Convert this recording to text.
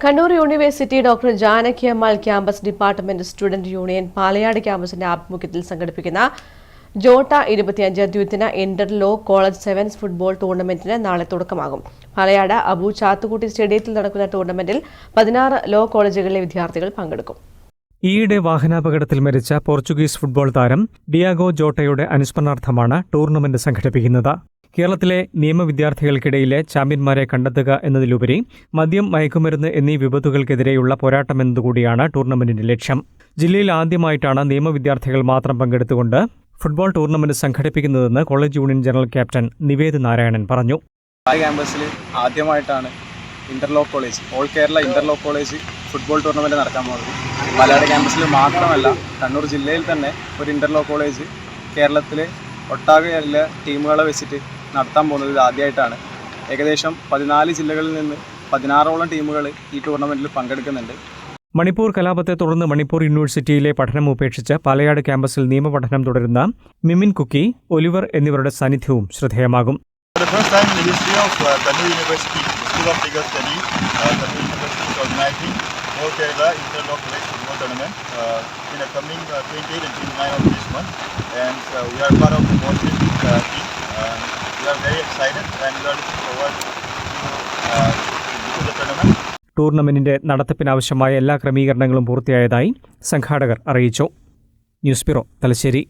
Kannur university doctor Janaki Ammal campus department student union Palayad ക്യാമ്പസിന്റെ ആഭിമുഖ്യത്തിൽ സംഘടിപ്പിക്കുന്ന Jota ഇരുപത്തിയഞ്ച് ദ്വിദിന inter law college sevens football ടൂർണമെന്റിന് നാളെ തുടക്കമാകും. പാലയാട് അബു ചാത്തുകുട്ടി സ്റ്റേഡിയത്തിൽ നടക്കുന്ന ടൂർണമെന്റിൽ പതിനാറ് ലോ കോളേജുകളിലെ വിദ്യാർത്ഥികൾ പങ്കെടുക്കും. ഈയിടെ വാഹനാപകടത്തിൽ മരിച്ച പോർച്ചുഗീസ് ഫുട്ബോൾ താരം ഡിയാഗോ ജോട്ടയുടെ അനുസ്മരണാർത്ഥമാണ് ടൂർണമെന്റ് സംഘടിപ്പിക്കുന്നത്. കേരളത്തിലെ നിയമ വിദ്യാർത്ഥികൾക്കിടയിലെ ചാമ്പ്യന്മാരെ കണ്ടെത്തുക എന്നതിലുപരി മദ്യം മയക്കുമരുന്ന് എന്നീ വിപത്തുകൾക്കെതിരെയുള്ള പോരാട്ടം എന്നതുകൂടിയാണ് ടൂർണമെന്റിന്റെ ലക്ഷ്യം. ജില്ലയിൽ ആദ്യമായിട്ടാണ് നിയമ വിദ്യാർത്ഥികൾ മാത്രം പങ്കെടുത്തുകൊണ്ട് football tournament സംഘടിപ്പിക്കുന്നതെന്ന് college union general captain Nivedh Narayanan പറഞ്ഞു. ക്യാമ്പസിൽ ആദ്യമായിട്ടാണ് inter law college all Kerala interlock college football tournament നടക്കാൻ പോകുന്നത്. മലയാള ക്യാമ്പസിൽ മാത്രമല്ല കണ്ണൂർ ജില്ലയിൽ തന്നെ ഒരു ഇന്റർലോക്ക് കോളേജ് കേരളത്തിലെ ഒട്ടാകെയുള്ള ടീമുകളെ വെച്ചിട്ട് നടത്താൻ പോകുന്നത് ഇത് ആദ്യമായിട്ടാണ് ഏകദേശം പതിനാല് ജില്ലകളിൽ നിന്ന് പതിനാറോളം ടീമുകൾ ഈ ടൂർണമെന്റിൽ പങ്കെടുക്കുന്നുണ്ട്. മണിപ്പൂർ കലാപത്തെ തുടർന്ന് മണിപ്പൂർ യൂണിവേഴ്സിറ്റിയിലെ പഠനം ഉപേക്ഷിച്ച് പാലയാട് ക്യാമ്പസിൽ നിയമപഠനം തുടരുന്ന മിമിൻ കുക്കി ഒലിവർ എന്നിവരുടെ സാന്നിധ്യവും ശ്രദ്ധേയമാകും. For the first time in the history of uh, Kannur University, the School of Legal Studies, uh, the University is organizing All Kerala Interlock race Football Tournament uh, in the coming uh, 28 and 29 of this month. And uh, we are part of the Boston uh, team. Uh, we are very excited and we are looking forward to, uh, to the tournament. ടൂർണമെന്റിന്റെ നടത്തിപ്പിനാവശ്യമായ എല്ലാ ക്രമീകരണങ്ങളും പൂർത്തിയായതായി സംഘാടകർ അറിയിച്ചു news bureau Thalassery